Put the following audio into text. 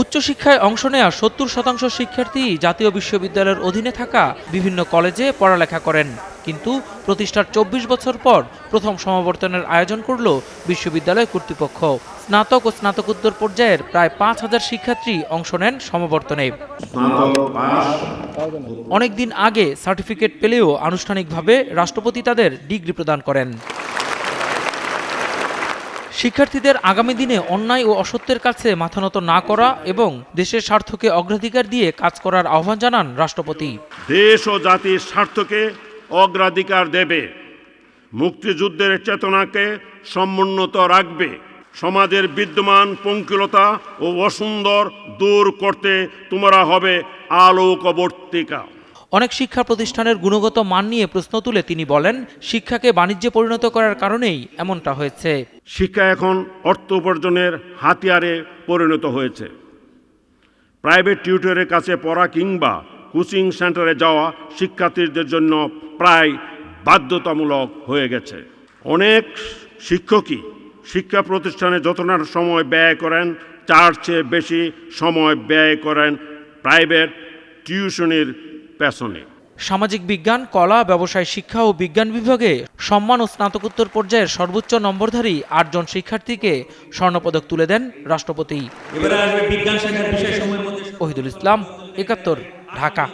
উচ্চশিক্ষায় অংশ নেয়া সত্তর শতাংশ শিক্ষার্থী জাতীয় বিশ্ববিদ্যালয়ের অধীনে থাকা বিভিন্ন কলেজে পড়ালেখা করেন। কিন্তু প্রতিষ্ঠার চব্বিশ বছর পর প্রথম সমাবর্তনের আয়োজন করল বিশ্ববিদ্যালয় কর্তৃপক্ষ। স্নাতক ও স্নাতকোত্তর পর্যায়ের প্রায় পাঁচ হাজার শিক্ষার্থী অংশ নেন সমাবর্তনে। অনেকদিন আগে সার্টিফিকেট পেলেও আনুষ্ঠানিকভাবে রাষ্ট্রপতি তাদের ডিগ্রি প্রদান করেন। শিক্ষার্থীদের আগামী দিনে অন্যায় ও অসত্যের কাছে মাথানত না করা এবং দেশের স্বার্থকে অগ্রাধিকার দিয়ে কাজ করার আহ্বান জানান রাষ্ট্রপতি। দেশ ও জাতির স্বার্থকে অগ্রাধিকার দেবে, মুক্তিযুদ্ধের চেতনাকে সমুন্নত রাখবে, সমাজের বিদ্যমান পঙ্কিলতা ও অসুন্দর দূর করতে তোমরা হবে আলোকবর্তিকা। অনেক শিক্ষা প্রতিষ্ঠানের গুণগত মান নিয়ে প্রশ্ন তুলে তিনি বলেন, শিক্ষাকে বাণিজ্যে পরিণত করার কারণেই এমনটা হয়েছে। শিক্ষা এখন অর্থ উপার্জনের হাতিয়ারে পরিণত হয়েছে। প্রাইভেট টিউটরের কাছে পড়া কিংবা কোচিং সেন্টারে যাওয়া শিক্ষার্থীদের জন্য প্রায় বাধ্যতামূলক হয়ে গেছে। অনেক শিক্ষকই শিক্ষা প্রতিষ্ঠানে যতটা সময় ব্যয় করেন, তার চেয়ে বেশি সময় ব্যয় করেন প্রাইভেট টিউশনির পেছনে। সামাজিক বিজ্ঞান কলা ব্যবসায় শিক্ষা ও বিজ্ঞান বিভাগে সম্মান ও স্নাতকোত্তর পর্যায়ের সর্বোচ্চ নম্বরধারী আটজন শিক্ষার্থীকে স্বর্ণপদক তুলে দেন রাষ্ট্রপতি। ওহিদুল ইসলাম একাত্তর ঢাকা।